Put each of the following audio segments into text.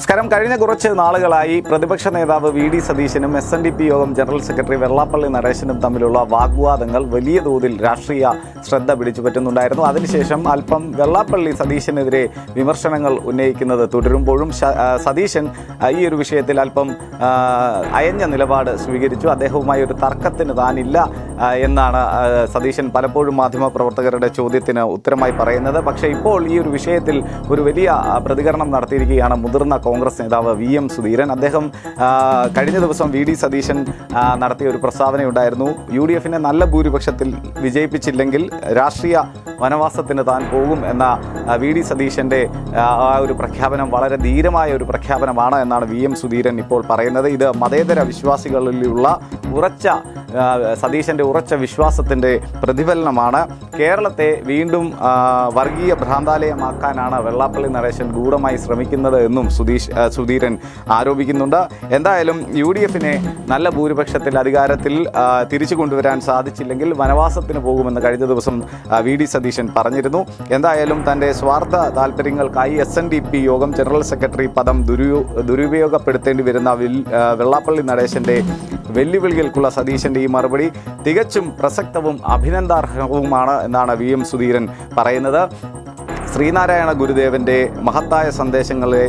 നമസ്കാരം. കഴിഞ്ഞ കുറച്ച് നാളുകളായി പ്രതിപക്ഷ നേതാവ് വി ഡി സതീശനും എസ് എൻ ഡി പി യോഗം ജനറൽ സെക്രട്ടറി വെള്ളാപ്പള്ളി നടേശനും തമ്മിലുള്ള വാഗ്വാദങ്ങൾ വലിയ തോതിൽ രാഷ്ട്രീയ ശ്രദ്ധ പിടിച്ചു പറ്റുന്നുണ്ടായിരുന്നു. അതിനുശേഷം അല്പം വെള്ളാപ്പള്ളി സതീശനെതിരെ വിമർശനങ്ങൾ ഉന്നയിക്കുന്നത് തുടരുമ്പോഴും സതീശൻ ഈ ഒരു വിഷയത്തിൽ അല്പം അയഞ്ഞ നിലപാട് സ്വീകരിച്ചു. അദ്ദേഹവുമായി ഒരു തർക്കത്തിന് താനില്ല എന്നാണ് സതീശൻ പലപ്പോഴും മാധ്യമപ്രവർത്തകരുടെ ചോദ്യത്തിന് ഉത്തരമായി പറയുന്നത്. പക്ഷേ ഇപ്പോൾ ഈ ഒരു വിഷയത്തിൽ ഒരു വലിയ പ്രതികരണം നടത്തിയിരിക്കുകയാണ് മുതിർന്ന കോൺഗ്രസ് നേതാവ് വി എം സുധീരൻ. അദ്ദേഹം കഴിഞ്ഞ ദിവസം വി ഡി സതീശൻ നടത്തിയ ഒരു പ്രസ്താവനയുണ്ടായിരുന്നു. യു ഡി എഫിനെ നല്ല ഭൂരിപക്ഷത്തിൽ വിജയിപ്പിച്ചില്ലെങ്കിൽ രാഷ്ട്രീയ വനവാസത്തിന് താൻ പോകും എന്ന വി ഡി സതീശന്റെ ആ ഒരു പ്രഖ്യാപനം വളരെ ധീരമായ ഒരു പ്രഖ്യാപനമാണ് എന്നാണ് വി എം സുധീരൻ ഇപ്പോൾ പറയുന്നത്. ഇത് മതേതര വിശ്വാസികളിലുള്ള ഉറച്ച സതീശന്റെ ഉറച്ച വിശ്വാസത്തിന്റെ പ്രതിഫലനമാണ്. കേരളത്തെ വീണ്ടും വർഗീയ ഭ്രാന്താലയമാക്കാനാണ് വെള്ളാപ്പള്ളി നടേശൻ ഗൂഢമായി ശ്രമിക്കുന്നത് എന്നും സുധീഷ് സുധീരൻ ആരോപിക്കുന്നുണ്ട്. എന്തായാലും യു ഡി എഫിനെ നല്ല ഭൂരിപക്ഷത്തിൽ അധികാരത്തിൽ തിരിച്ചു കൊണ്ടുവരാൻ സാധിച്ചില്ലെങ്കിൽ വനവാസത്തിന് പോകുമെന്ന് കഴിഞ്ഞ ദിവസം വി ഡി സതീശൻ പറഞ്ഞിരുന്നു. എന്തായാലും തന്റെ സ്വാർത്ഥ താല്പര്യങ്ങൾക്കായി എസ് എൻ ഡി പി യോഗം ജനറൽ സെക്രട്ടറി പദം ദുരു ദുരുപയോഗപ്പെടുത്തേണ്ടി വരുന്ന വെള്ളാപ്പള്ളി നടേശന്റെ വെല്ലുവിളികൾക്കുള്ള സതീശന്റെ ഈ മറുപടി തികച്ചും പ്രസക്തവും അഭിനന്ദാർഹവുമാണ് എന്നാണ് വി എം സുധീരൻ പറയുന്നത്. ശ്രീനാരായണ ഗുരുദേവന്റെ മഹത്തായ സന്ദേശങ്ങളെ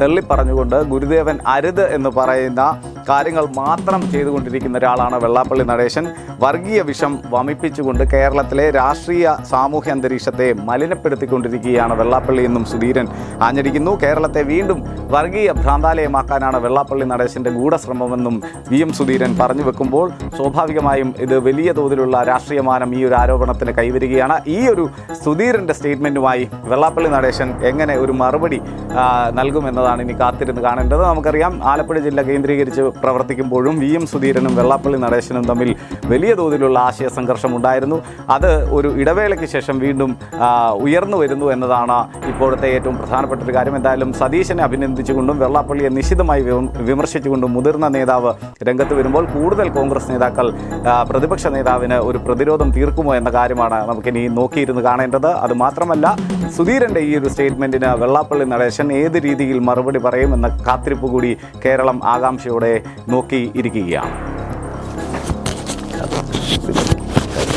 തള്ളിപ്പറഞ്ഞുകൊണ്ട് ഗുരുദേവൻ അരുത് എന്ന് പറയുന്ന കാര്യങ്ങൾ മാത്രം ചെയ്തുകൊണ്ടിരിക്കുന്ന ഒരാളാണ് വെള്ളാപ്പള്ളി നടേശൻ. വർഗീയ വിഷം വമിപ്പിച്ചുകൊണ്ട് കേരളത്തിലെ രാഷ്ട്രീയ സാമൂഹ്യ അന്തരീക്ഷത്തെ മലിനപ്പെടുത്തിക്കൊണ്ടിരിക്കുകയാണ് വെള്ളാപ്പള്ളി എന്നും സുധീരൻ ആഞ്ഞടിക്കുന്നു. കേരളത്തെ വീണ്ടും വർഗീയ ഭ്രാന്താലയമാക്കാനാണ് വെള്ളാപ്പള്ളി നടേശന്റെ ഗൂഢശ്രമമെന്നും വി എം സുധീരൻ പറഞ്ഞു വെക്കുമ്പോൾ സ്വാഭാവികമായും ഇത് വലിയ തോതിലുള്ള രാഷ്ട്രീയമാനം ഈ ഒരു ആരോപണത്തിന് കൈവരികയാണ്. ഈ ഒരു സുധീരന്റെ സ്റ്റേറ്റ്മെന്റുമായി വെള്ളാപ്പള്ളി നടേശൻ എങ്ങനെ ഒരു മറുപടി നൽകുമെന്നതാണ് ഇനി കാത്തിരുന്ന് കാണേണ്ടത്. നമുക്കറിയാം ആലപ്പുഴ ജില്ല കേന്ദ്രീകരിച്ച് പ്രവർത്തിക്കുമ്പോഴും വി എം സുധീരനും വെള്ളാപ്പള്ളി നടേശനും തമ്മിൽ വലിയ തോതിലുള്ള ആശയ സംഘർഷം ഉണ്ടായിരുന്നു. അത് ഒരു ഇടവേളയ്ക്ക് ശേഷം വീണ്ടും ഉയർന്നു വരുന്നു എന്നതാണ് ഇപ്പോഴത്തെ ഏറ്റവും പ്രധാനപ്പെട്ട ഒരു കാര്യം. എന്തായാലും സതീശനെ അഭിനന്ദിച്ചുകൊണ്ടും വെള്ളാപ്പള്ളിയെ നിശിതമായി വിമർശിച്ചുകൊണ്ടും മുതിർന്ന നേതാവ് രംഗത്ത് വരുമ്പോൾ കൂടുതൽ കോൺഗ്രസ് നേതാക്കൾ പ്രതിപക്ഷ നേതാവിന് ഒരു പ്രതിരോധം തീർക്കുമോ എന്ന കാര്യമാണ് നമുക്കിനി നോക്കിയിരുന്ന് കാണേണ്ടത്. അത് മാത്രമല്ല സുധീരന്റെ ഈ ഒരു സ്റ്റേറ്റ്മെന്റിന് വെള്ളാപ്പള്ളി നടേശൻ ഏത് രീതിയിൽ മറുപടി പറയുമെന്ന കാത്തിരിപ്പ് കൂടി കേരളം ആകാംക്ഷയോടെ നോക്കി ഇരിക്കുകയാണ്